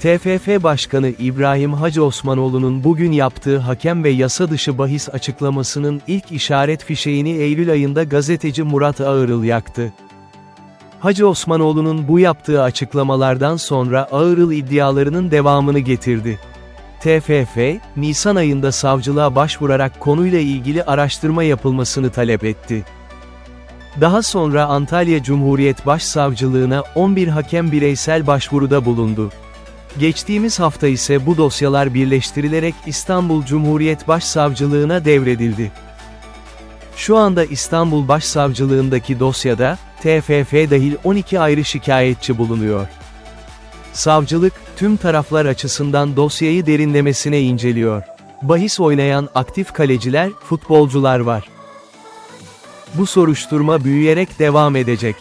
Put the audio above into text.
TFF Başkanı İbrahim Hacı Osmanoğlu'nun bugün yaptığı hakem ve yasa dışı bahis açıklamasının ilk işaret fişeğini Eylül ayında gazeteci Murat Ağırıl yaktı. Hacı Osmanoğlu'nun bu yaptığı açıklamalardan sonra Ağırıl iddialarının devamını getirdi. TFF, Nisan ayında savcılığa başvurarak konuyla ilgili araştırma yapılmasını talep etti. Daha sonra Antalya Cumhuriyet Başsavcılığına 11 hakem bireysel başvuruda bulundu. Geçtiğimiz hafta ise bu dosyalar birleştirilerek İstanbul Cumhuriyet Başsavcılığına devredildi. Şu anda İstanbul Başsavcılığındaki dosyada, TFF dahil 12 ayrı şikayetçi bulunuyor. Savcılık, tüm taraflar açısından dosyayı derinlemesine inceliyor. Bahis oynayan aktif kaleciler, futbolcular var. Bu soruşturma büyüyerek devam edecek.